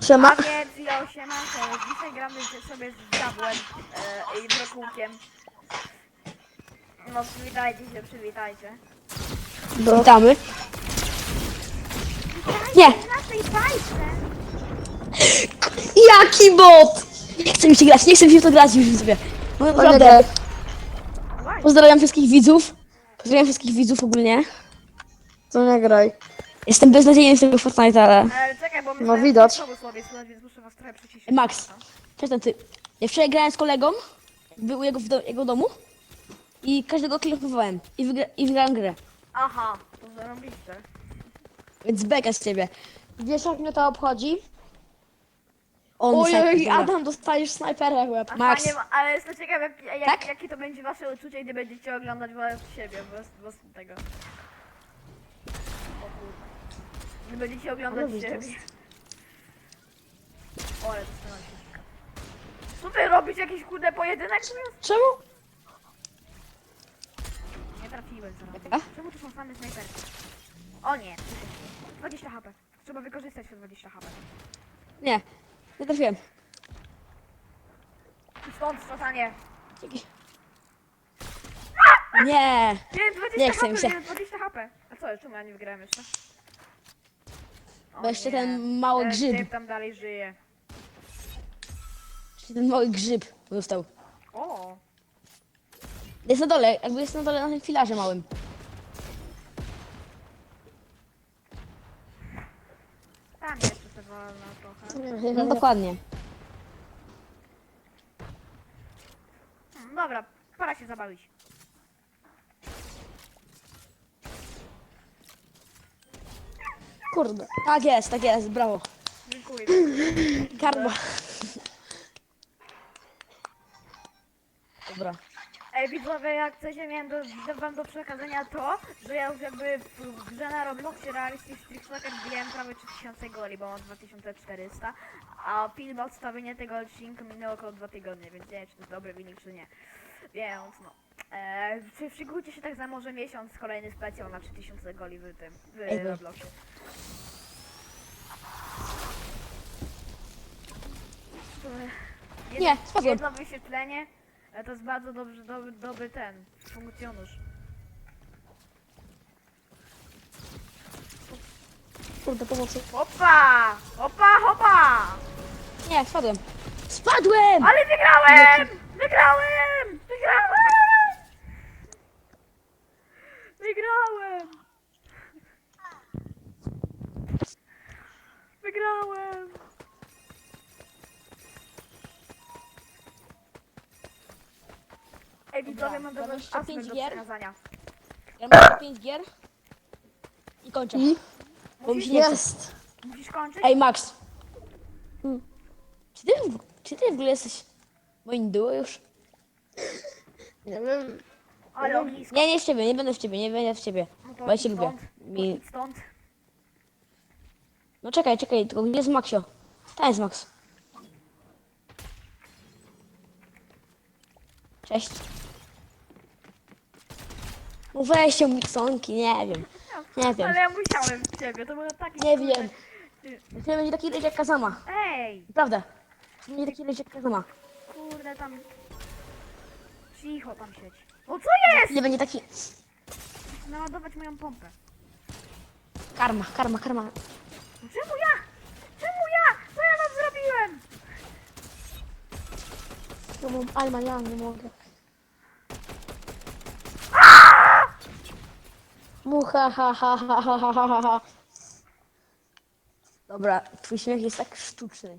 Siema. A więc ja siemanko, dzisiaj gramy się sobie z Diabłem e, i Brokułkiem. No przywitajcie się, przywitajcie. Witamy. Nie! Na tej fajce! Jaki bot! Nie chcę mi się grać, nie chcę mi się w to grać już sobie. No nie naprawdę. Pozdrawiam wszystkich widzów. Pozdrawiam wszystkich widzów ogólnie. To nie graj. Jestem beznadziejny w tego Fortnite, ale... E, czekaj, bo No, widać. słowo słowie słychać, więc muszę was trochę przyciszyć. Max, przestań ty. Ja wczoraj grałem z kolegą, był u jego, w do, jego domu i każdego klipowałem i, wygra, i wygrałem grę. Aha, to zarobiliście. Więc beka z ciebie. Wiesz jak mnie to obchodzi? On Oj, snajper, oj, dobra. Adam, dostajesz snajpera w łeb. A Max. fajnie, ale jestem ciekaw, jak, jak, Tak? jakie to będzie wasze uczucie, gdy będziecie oglądać was siebie, bez, bez tego. Gdy będziecie oglądać Ale siebie. O, ale to się. Co ty robisz? Jakiś kurde pojedynek? Czemu? Nie trafiłem zaraz. Czemu tu są same snajperki? O nie. 20 HP. Trzeba wykorzystać te 20 HP. Nie, nie trafiłem. I stąd szatanie. Dzięki. Nie, Nie, 20 Nie chce mi HP, się. nie, 20 HP. A co, czemu ja nie wygrałem jeszcze? Bo jeszcze ten mały Ten grzyb, typ tam dalej żyje. jeszcze ten mały grzyb został. O! Jest na dole, jakby jest na dole na tym filarze małym. Tam jeszcze se wolno trochę. No dokładnie. Hmm, dobra, pora się zabawić. Kurde. Tak jest, tak jest, brawo. Dziękuję. Karma. Dobra. Ej widzowie, jak chcecie, miałem do, do, wam do przekazania to, że ja już jakby w, grze na Robloxie Realistic Street Soccer wbijałem prawie 3000 goli, bo mam 2400, a film odstawienie tego odcinka minęło około 2 tygodnie, więc nie wiem, czy to jest dobry wynik, czy nie. Więc no. E, szykujcie się tak za może miesiąc kolejny specjal na 3000 goli w tym, w Ej, bo- Robloxie. Jedno- Nie, spadłem. Jedno wyświetlenie, e, to jest bardzo dobry, dobry, dobry ten, funkcjonariusz. Kurde, pomocy. Hopa! Hopa, hopa! Nie, spadłem. Spadłem! Ale! Wygrałem! Wygrałem! Wygrałem! Wygrałem! Ej, widzowie, mam do Dobra, was jeszcze aspekt pięć do gier. przekazania. Ja mam jeszcze 5 gier i kończę. I? Bo mi się nie chce. Jest. Musisz kończyć? Ej, Max. Hmm. Czy ty, w- czy ty w ogóle jesteś moim duo już? Nie wiem. Ale ognisko. Nie, nie w ciebie, nie będę w ciebie, nie będę w ciebie. No to Bo ja cię lubię. stąd, Mi... idź stąd. No czekaj, czekaj, tylko gdzie jest Maxio? Tam jest Max. Cześć. No weź się Mixonki, nie wiem. Nie wiem. Ale ja musiałem w ciebie, to było takie... Nie wiem. To będzie taki jak Kazama. Ej, Prawda. To będzie taki jak Kazama. kurde tam... Cicho tam siedź. No co jest? Nie będzie taki... Naładować moją pompę. Karma, karma, karma. No Czemu ja? Czemu ja? Co ja tam zrobiłem? No mam Alma, ja nie mogę. Mucha, ha, ha, ha, ha, ha, ha, ha. Dobra, twój śmiech jest tak sztuczny.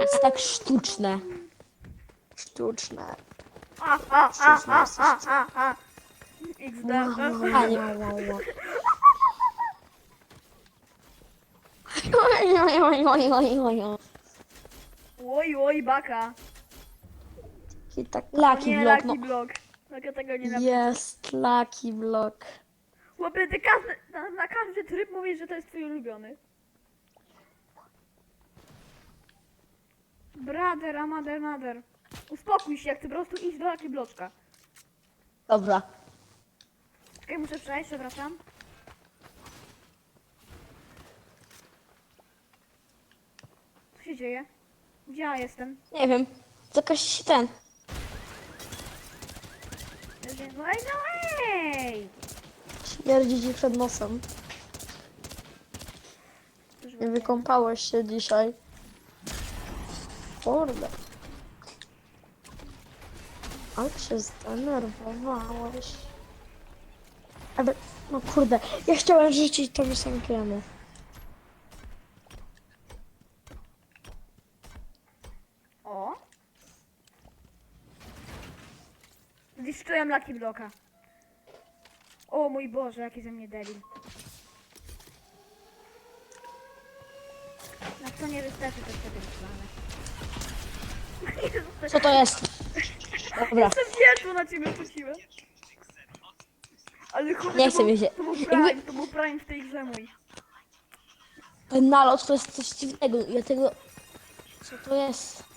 Jest tak sztuczne. Sztuczne. A, a, a, a. XD. A nie. Oj, oj, oj, oj, oj, oj, oj. Oj, oj, baka. I tak nie, block, no. Lucky Block. Tak ja tego nie jest Lucky Block. Chłopie, ty każdy, na, na każdy tryb mówisz, że to jest twój ulubiony. Brother, a mother, mother. Uspokój się, jak ty po prostu iść do Lucky Bloczka. Dobra. Czekaj, muszę przejść, przepraszam. dzieje? Gdzie ja jestem? Nie wiem. To jakaś ten. No ej! Śmierdzi ci przed nosem. Nie wykąpałeś się dzisiaj. Kurde. Ale się zdenerwowałeś. Ale, no kurde, ja chciałem rzucić to wysąkiemu. O! Zniszczyłem Lucky Blocka. O mój Boże, jaki ze mnie debil. Na co nie wystarczy, to wtedy. Co to jest? Dobra. To na ciebie rzuciłem. Ale chłopie, Nie to chcę był- wiedzieć. To był prime, to był prime w tej grze mój. Ten nalot to jest coś dziwnego. Ja tego... Co to jest?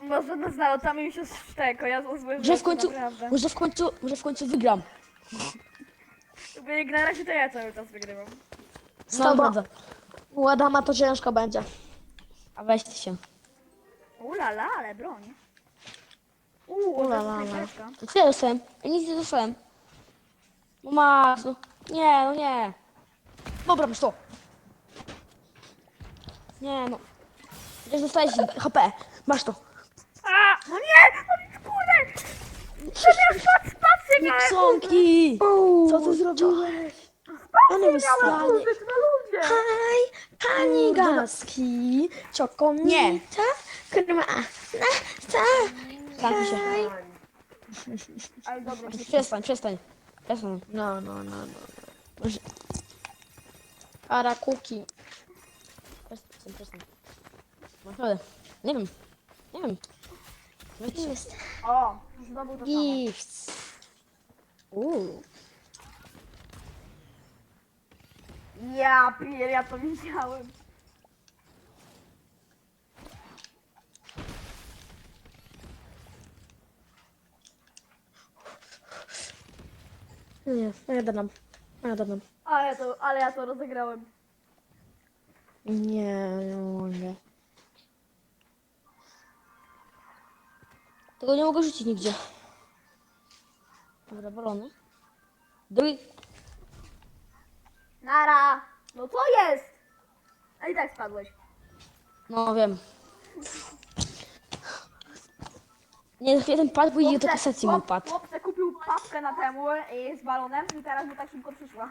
Może no z nalotami mi się szczeko, ja to złe Może w końcu... naprawdę. Może w końcu... Może w końcu wygram. Bo jak na razie to ja cały czas wygrywam. Z No, tobą, u Adama to ciężko będzie. A weź ty się. Ulala, ale broń. Uuu, Ulala. co ja dostałem? Ja nic nie dostałem. No Max, no. Nie, no nie. Dobra, masz to. Nie, no. Przecież dostałeś HP. Masz to. A, no nie! No kurde! To miał spad, spację miałem! Niksonki! Co ty zrobiłeś? Ale Miałem wystanie. kurde, na ludzie! Haj, pani Gaski, czokomita, Nie. krema, ta, Zamknij się. Ale dobra, Przestań, przestań. Przestań. No, no, no, no. Arakuki. Przestań, przestań. Naprawdę. Nie wiem. Nie wiem. Się. Jest. O, znowu to samo. Gifts. Uuu. Ja pier, ja to widziałem. Nie, ja dam. Ja dam. Ale to, ale ja to rozegrałem. Nie, nie mogę. Tego nie mogę rzucić nigdzie. Dobra, balony. Drugi... Nara! No co jest? A i tak spadłeś. No wiem. Nie, ten pad pójdzie do kasacji mój chłop- pad. Chłopcze kupił papkę na temu i z balonem i teraz mu tak szybko przyszła.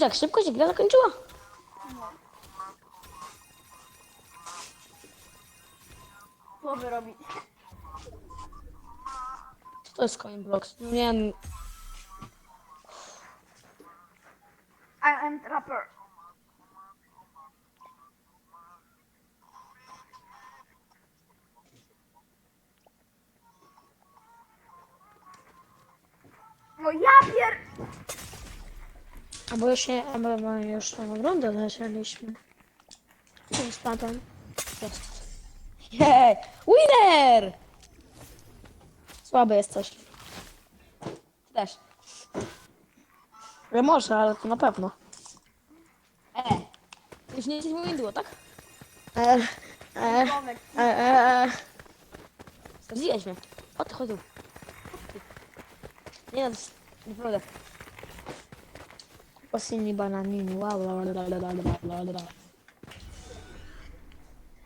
Już tak szybko się gra zakończyła? Co wy robić? Co to jest coin blocks? No nie wiem. I am trapper. No ja pier... A bo już nie, a bo bo już tą rundę zaczęliśmy. Nie spadłem. Jest. Jej! Winner! Słaby jesteś. Też. Ja może, ale to na pewno. E. Już nie jesteś duo, tak? E, e, e, e, e. Zdziwiłeś mnie. O ty chodził. Nie no, to jest... Naprawdę. Osiny bananiny, wow,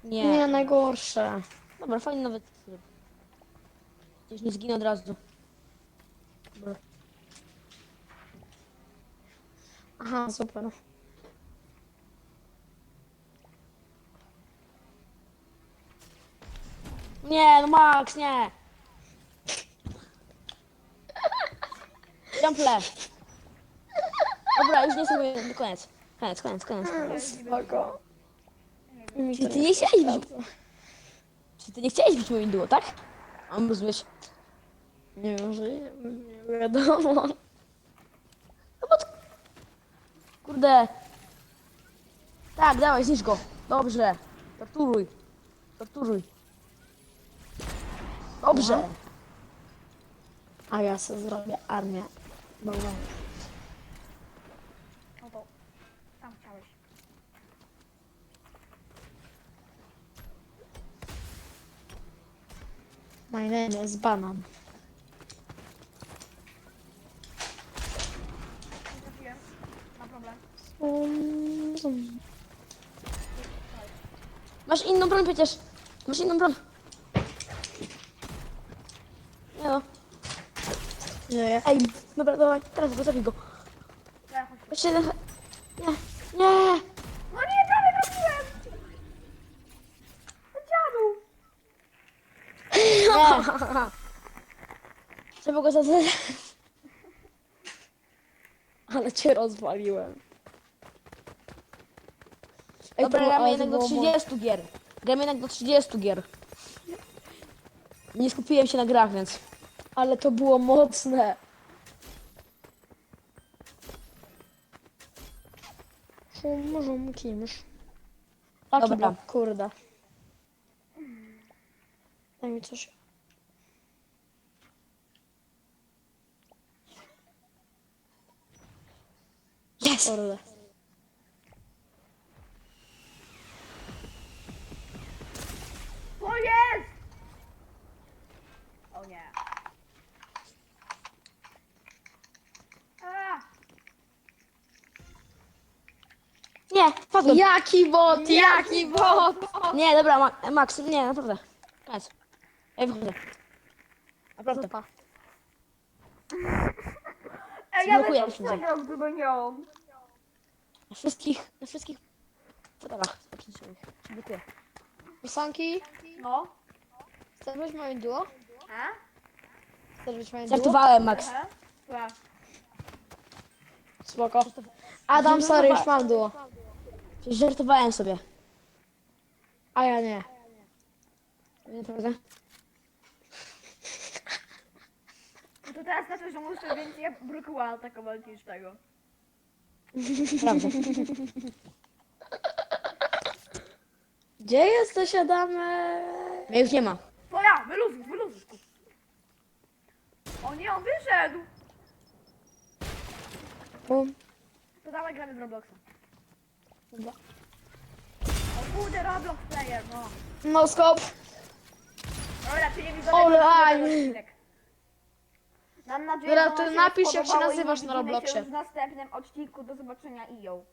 Nie. Nie, najgorsze. Dobra, fajnie nawet. Gdzieś nie zginę od razu. Dobra. Aha, super. Nie, no Max, nie! Jump left. Dobra, już nie sobie. Koniec. Koniec, koniec, koniec. Spoko. Czy ty nie chciałeś być... Czy ty nie chciałeś być moim duo, tak? A on być... Nie wiem, że nie, nie wiadomo. No bo... Kurde. Tak, dawaj, zniszcz go. Dobrze. Torturuj. Torturuj. Dobrze. A ja sobie zrobię armię bałwanów. No to tam chciałeś. My name is Banan. Mam problem. Um, zum. Masz inną broń przecież. Masz inną broń. Nie no. Nie, Ej, dobra, dawaj, teraz go zabij go. Ja chodź. Jeszcze jeden. Nie, nie. Nie, prawie trafiłem! Dziadu! Nie. Trzeba go zaznaczyć. ale cię rozwaliłem. Ej, Dobra, to- gramy ale jednak do było mo- 30 gier. Gramy jednak do 30 gier. Nie skupiłem się na grach, więc. Ale to było mocne. Hum, kimś. Taki Dobra. blok, kurde. Daj mi coś. Jest! Kurde. To jest! O nie. A, Nie, wpadłem. Jaki bot, jaki bot! Nie, dobra, Ma Max, nie, naprawdę. Koniec. Ej, wychodzę. Naprawdę. Zupa. Ej, ja bym się. przegrał gdyby nie on. Na wszystkich, na wszystkich fotelach. Dziękuję. Sanki, No. chcesz być moim duo? A? Chcesz być moim duo? Żartowałem, Max. Aha. Tak. Spoko. Adam, sorry, już mam duo. Żartowałem sobie. A ja nie. Naprawdę? No to teraz na to, że muszę więcej brukuła atakować niż tego. Prawda. Gdzie jesteś, Adamy? Mnie już nie ma. To ja, wyluzuj, wyluzuj. O nie, on wyszedł! Bum. To dawaj gramy w Robloxa. Dobra. O kurde, Roblox player, no. No scope. Dobra, czyli widzowie, Ole, to aj. będzie odcinek. Mam nadzieję, Dobra, że to wam napisz, jak się spodobało i nazywasz na widzimy się Robloxie. w następnym odcinku. Do zobaczenia i ją.